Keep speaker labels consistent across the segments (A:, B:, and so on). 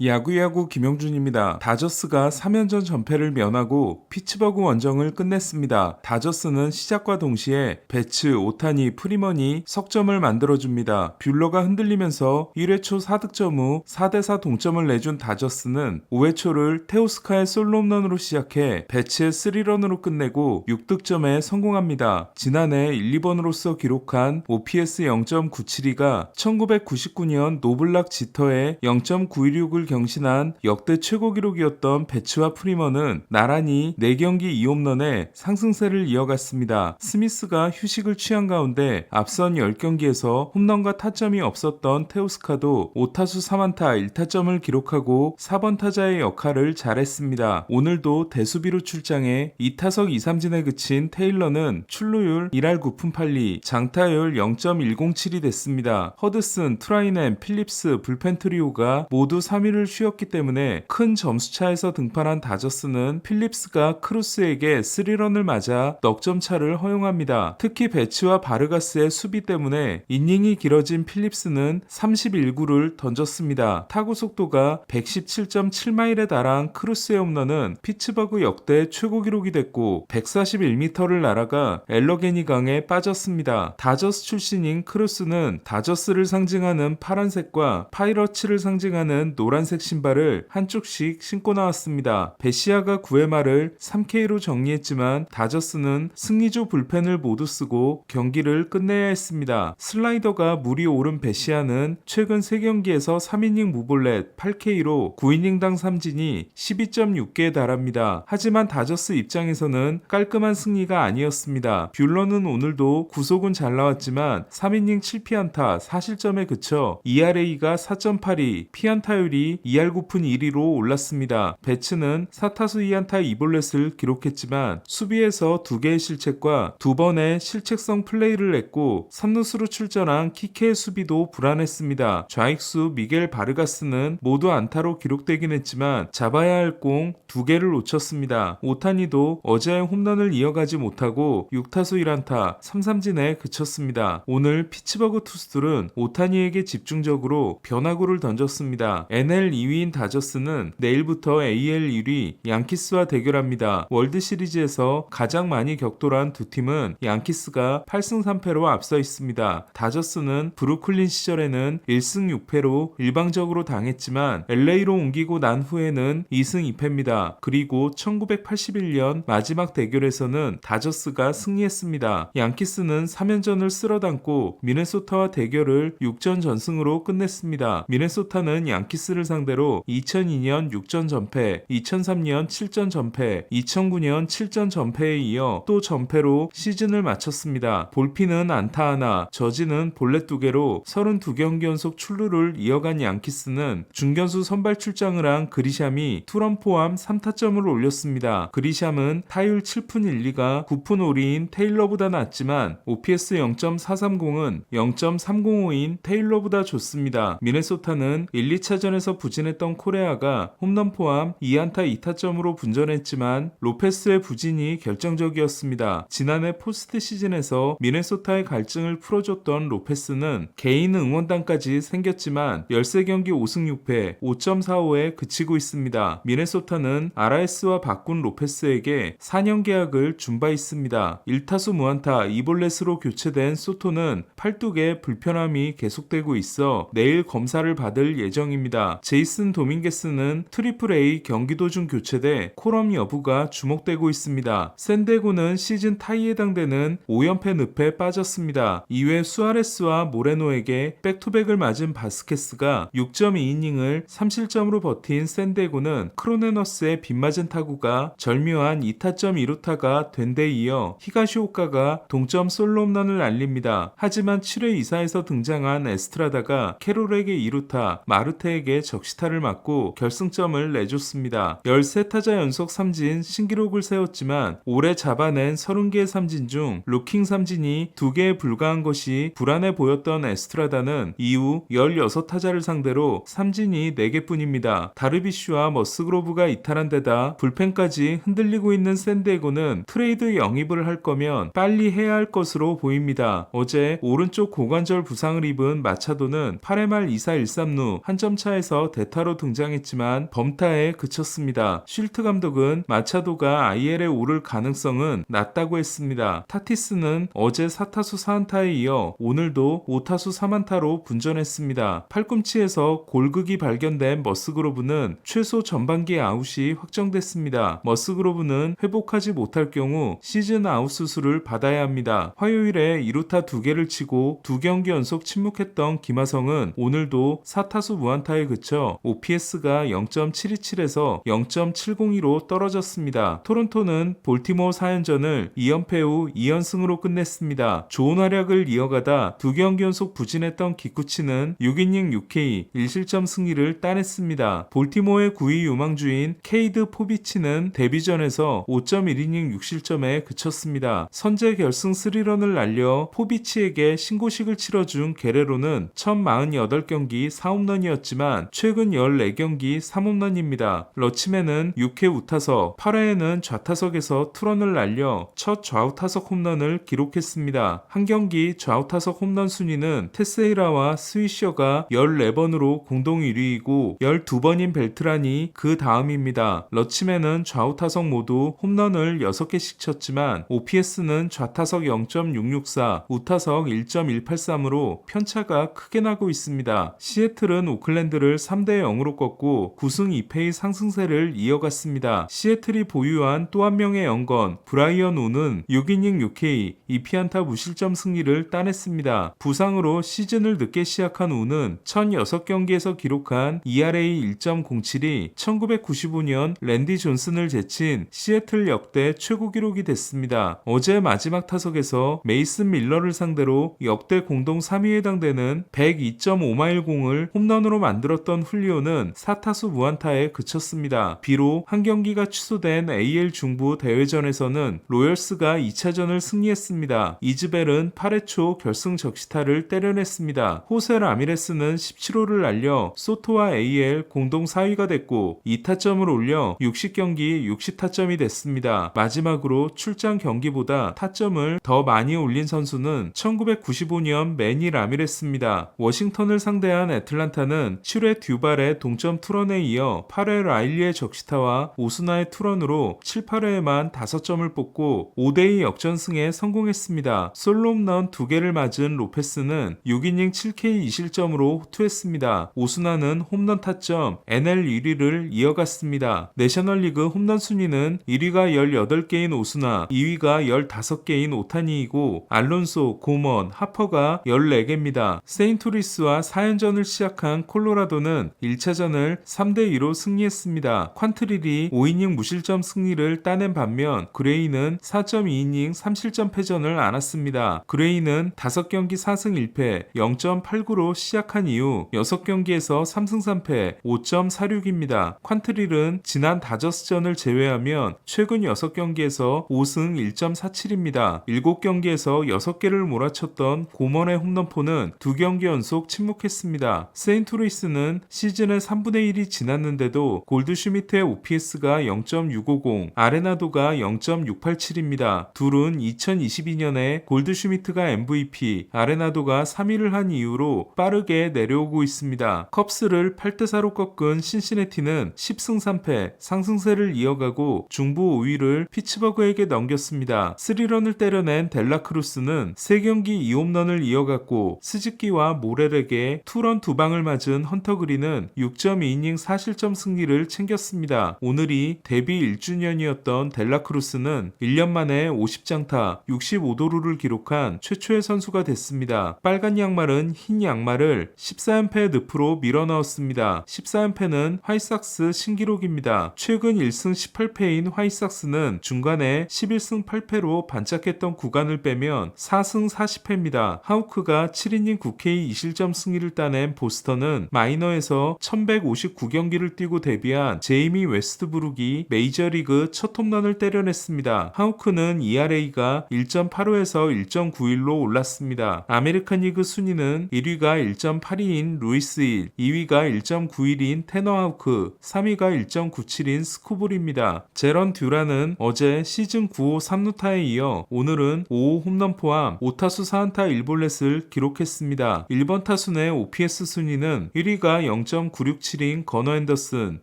A: 야구야구 김영준입니다. 다저스가 3연전 전패를 면하고 피츠버그 원정을 끝냈습니다. 다저스는 시작과 동시에 배츠, 오타니, 프리먼이 석점을 만들어줍니다. 뷰러가 흔들리면서 1회 초 4득점 후 4대4 동점을 내준 다저스는 5회 초를 테오스카의 솔로 홈런으로 시작해 배츠의 3런으로 끝내고 6득점에 성공합니다. 지난해 1, 2번으로서 기록한 OPS 0.972가 1999년 노블락 지터의 0.916을 경신한 역대 최고 기록이었던 배츠와 프리먼은 나란히 4경기 2홈런에 상승세를 이어갔습니다. 스미스가 휴식을 취한 가운데 앞선 10경기에서 홈런과 타점이 없었던 테오스카도 5타수 3안타 1타점을 기록하고 4번 타자의 역할을 잘했습니다. 오늘도 대수비로 출장해 2타석 2삼진에 그친 테일러는 출루율 1할 9푼 8리, 장타율 0.107이 됐습니다. 허드슨, 트라이넨, 필립스, 불펜 트리오가 모두 3위를 쉬었기 때문에 큰 점수차에서 등판한 다저스는 필립스가 크루스에게 3런을 맞아 넉점 차를 허용합니다. 특히 배치와 바르가스의 수비 때문에 이닝이 길어진 필립스는 31구를 던졌습니다. 타구 속도가 117.7마일에 달한 크루스의 홈런은 피츠버그 역대 최고 기록이 됐고 141m를 날아가 엘러게니 강에 빠졌습니다. 다저스 출신인 크루스는 다저스를 상징하는 파란색과 파이러츠를 상징하는 노란색 신발을 한쪽씩 신고 나왔습니다. 베시아가 9회 말을 3K로 정리했지만 다저스는 승리조 불펜을 모두 쓰고 경기를 끝내야 했습니다. 슬라이더가 물이 오른 베시아는 최근 3경기에서 3이닝 무볼렛 8K로 9이닝당 3진이 12.6개에 달합니다. 하지만 다저스 입장에서는 깔끔한 승리가 아니었습니다. 뷰러는 오늘도 구속은 잘 나왔지만 3이닝 7피안타 4실점에 그쳐 ERA가 4.82, 피안타율이 2할 9푼 1위로 올랐습니다. 배츠는 4타수 2안타 2볼넷을 기록했지만 수비에서 2개의 실책과 2번의 실책성 플레이를 냈고 3루수로 출전한 키케의 수비도 불안했습니다. 좌익수 미겔 바르가스는 모두 안타로 기록되긴 했지만 잡아야 할 공 2개를 놓쳤습니다. 오타니도 어제의 홈런을 이어가지 못하고 6타수 1안타 3삼진에 그쳤습니다. 오늘 피츠버그 투수들은 오타니에게 집중적으로 변화구를 던졌습니다. NL 2위인 다저스는 내일부터 AL 1위 양키스와 대결합니다. 월드 시리즈에서 가장 많이 격돌한 두 팀은 양키스가 8승 3패로 앞서 있습니다. 다저스는 브루클린 시절에는 1승 6패로 일방적으로 당했지만 LA로 옮기고 난 후에는 2승 2패입니다. 그리고 1981년 마지막 대결에서는 다저스가 승리했습니다. 양키스는 3연전을 쓸어담고 미네소타와 대결을 6전 전승으로 끝냈습니다. 미네소타는 양키스를 상대로 2002년 6전 전패, 2003년 7전 전패, 2009년 7전 전패에 이어 또 전패로 시즌을 마쳤습니다. 볼피는 안타 하나, 저지는 볼넷 두 개로 32경기 연속 출루를 이어간 양키스는 중견수 선발 출장을 한 그리샴이 투런 포함 3타점을 올렸습니다. 그리샴은 타율 7푼 1리가 9푼 5리인 테일러보다 낫지만 OPS 0.430은 0.305인 테일러보다 좋습니다. 미네소타는 1, 2차전에서 부진했던 코레아가 홈런 포함 2안타 2타점으로 분전했지만 로페스의 부진이 결정적이었습니다. 지난해 포스트 시즌에서 미네소타의 갈증을 풀어줬던 로페스는 개인 응원단까지 생겼지만 13경기 5승 6패 5.45에 그치고 있습니다. 미네소타는 RS와 바꾼 로페스에게 4년 계약을 준 바 있습니다. 1타수 무안타 2볼넷으로 교체된 소토는 팔뚝에 불편함이 계속되고 있어 내일 검사를 받을 예정입니다. 제이슨 도밍게스는 트리플 A 경기 도중 교체돼 코럼 여부가 주목되고 있습니다. 샌데고는 시즌 타이에 해당되는 5연패 늪에 빠졌습니다. 이외 수아레스와 모레노에게 백투백을 맞은 바스케스가 6.2이닝을 3실점으로 버틴 샌데고는 크로네너스의 빗맞은 타구가 절묘한 2타점 2루타가 된 데 이어 히가시오카가 동점 솔로 홈런을 알립니다. 하지만 7회 2사에서 등장한 에스트라다가 캐롤에게 2루타, 마르테에게 적 시타를 맞고 결승점을 내줬습니다. 13타자 연속 삼진 신기록을 세웠지만 올해 잡아낸 30개의 삼진 중 루킹 삼진이 2개에 불과한 것이 불안해 보였던 에스트라다는 이후 16타자를 상대로 삼진이 4개뿐입니다. 다르비슈와 머스그로브가 이탈한 데다 불펜까지 흔들리고 있는 샌디에고는 트레이드 영입을 할 거면 빨리 해야 할 것으로 보입니다. 어제 오른쪽 고관절 부상을 입은 마차도는 8회 말 2사 1삼루 한 점 차에서 대타로 등장했지만 범타에 그쳤습니다. 쉴트 감독은 마차도가 IL에 오를 가능성은 낮다고 했습니다. 타티스는 어제 4타수 4안타에 이어 오늘도 5타수 3안타로 분전했습니다. 팔꿈치에서 골극이 발견된 머스그로브는 최소 전반기 아웃이 확정됐습니다. 머스그로브는 회복하지 못할 경우 시즌 아웃 수술을 받아야 합니다. 화요일에 2루타 2개를 치고 두 경기 연속 침묵했던 김하성은 오늘도 4타수 무안타에 그쳐 OPS가 0.727에서 0.702로 떨어졌습니다. 토론토는 볼티모어 4연전을 2연패 후 2연승으로 끝냈습니다. 좋은 활약을 이어가다 두 경기 연속 부진했던 기쿠치는 6이닝 6K 1실점 승리를 따냈습니다. 볼티모어의 9위 유망주인 케이드 포비치는 데뷔전에서 5.1이닝 6실점에 그쳤습니다. 선제 결승 3런을 날려 포비치에게 신고식을 치러준 게레로는 첫 48경기 4홈런이었지만 최근 14경기 3홈런입니다. 러치맨은 6회 우타석, 8회에는 좌타석에서 투런을 날려 첫 좌우 타석 홈런을 기록했습니다. 한 경기 좌우 타석 홈런 순위는 테세이라와 스위셔가 14번으로 공동 1위이고 12번인 벨트란이 그 다음입니다. 러치맨은 좌우 타석 모두 홈런을 6개씩 쳤지만 OPS는 좌타석 0.664, 우타석 1.183으로 편차가 크게 나고 있습니다. 시애틀은 오클랜드를 3대 0으로 꺾고 9승 2패의 상승세를 이어갔습니다. 시애틀이 보유한 또 한 명의 영건 브라이언 우는 6이닝 6K 2피안타 무실점 승리를 따냈습니다. 부상으로 시즌을 늦게 시작한 우는 1006경기에서 기록한 ERA 1.07이 1995년 랜디 존슨을 제친 시애틀 역대 최고 기록이 됐습니다. 어제 마지막 타석에서 메이슨 밀러를 상대로 역대 공동 3위에 해당되는 102.5마일 공을 홈런으로 만들었던 훌리오는 4타수 무안타에 그쳤습니다. 비록 한 경기가 취소된 AL 중부 대회전에서는 로열스가 2차전을 승리했습니다. 이즈벨은 8회 초 결승 적시타를 때려냈습니다. 호세 라미레스는 17호를 날려 소토와 AL 공동 4위가 됐고 2타점을 올려 60경기 60타점이 됐습니다. 마지막으로 출장 경기보다 타점을 더 많이 올린 선수는 1995년 매니 라미레스입니다. 워싱턴을 상대한 애틀란타는 7회 듀발의 동점 투런에 이어 8회 라일리의 적시타와 오스나의 투런으로 7, 8회에만 5점을 뽑고 5대2 역전승에 성공했습니다. 솔로 홈런 2개를 맞은 로페스는 6이닝 7K 2실점으로 호투했습니다. 오스나는 홈런 타점 NL 1위를 이어갔습니다. 내셔널리그 홈런 순위는 1위가 18개인 오스나, 2위가 15개인 오타니이고 알론소, 고먼, 하퍼가 14개입니다. 세인토리스와 4연전을 시작한 콜로라도는 1차전을 3대2로 승리했습니다. 퀀트릴이 5이닝 무실점 승리를 따낸 반면 그레이는 4.2이닝 3실점 패전을 안았습니다. 그레이는 5경기 4승 1패 0.89로 시작한 이후 6경기에서 3승 3패 5.46입니다. 퀀트릴은 지난 다저스전을 제외하면 최근 6경기에서 5승 1.47입니다. 7경기에서 6개를 몰아쳤던 고먼의 홈런포는 2경기 연속 침묵했습니다. 세인트루이스는 시즌의 3분의 1이 지났는데도 골드슈미트의 OPS가 0.650, 아레나도가 0.687입니다. 둘은 2022년에 골드슈미트가 MVP, 아레나도가 3위를 한 이후로 빠르게 내려오고 있습니다. 컵스를 8대4로 꺾은 신시내티는 10승 3패 상승세를 이어가고 중부 5위를 피츠버그에게 넘겼습니다. 3런을 때려낸 델라크루스는 3경기 2홈런을 이어갔고 스즈키와 모렐에게 투런 2방을 맞은 헌터 그린 은 6.2이닝 4실점 승리를 챙겼습니다. 오늘이 데뷔 1주년이었던 델라크루스는 1년 만에 50장타 65도루를 기록한 최초의 선수가 됐습니다. 빨간 양말은 흰 양말을 14연패 늪으로 밀어넣었습니다. 14연패는 화이삭스 신기록입니다. 최근 1승 18패인 화이삭스는 중간에 11승 8패로 반짝했던 구간을 빼면 4승 40패입니다. 하우크가 7이닝 9K 2실점 승리를 따낸 보스턴은 마이너에서 1159경기를 뛰고 데뷔한 제이미 웨스트브룩이 메이저리그 첫 홈런을 때려냈습니다. 하우크는 ERA가 1.85에서 1.91로 올랐습니다. 아메리칸 리그 순위는 1위가 1.82인 루이스 1, 2위가 1.91인 테너 하우크, 3위가 1.97인 스쿠볼입니다. 제런 듀라는 어제 시즌 9호 3루타에 이어 오늘은 5호 홈런 포함 5타수 4안타 1볼넷을 기록했습니다. 1번 타순의 OPS 순위는 1위가 0.967인 거너 앤더슨,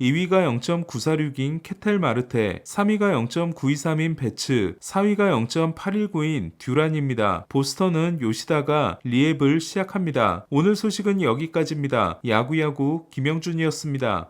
A: 2위가 0.946인 케텔 마르테, 3위가 0.923인 베츠, 4위가 0.819인 듀란입니다. 보스턴은 요시다가 리앱을 시작합니다. 오늘 소식은 여기까지입니다. 야구야구 김영준이었습니다.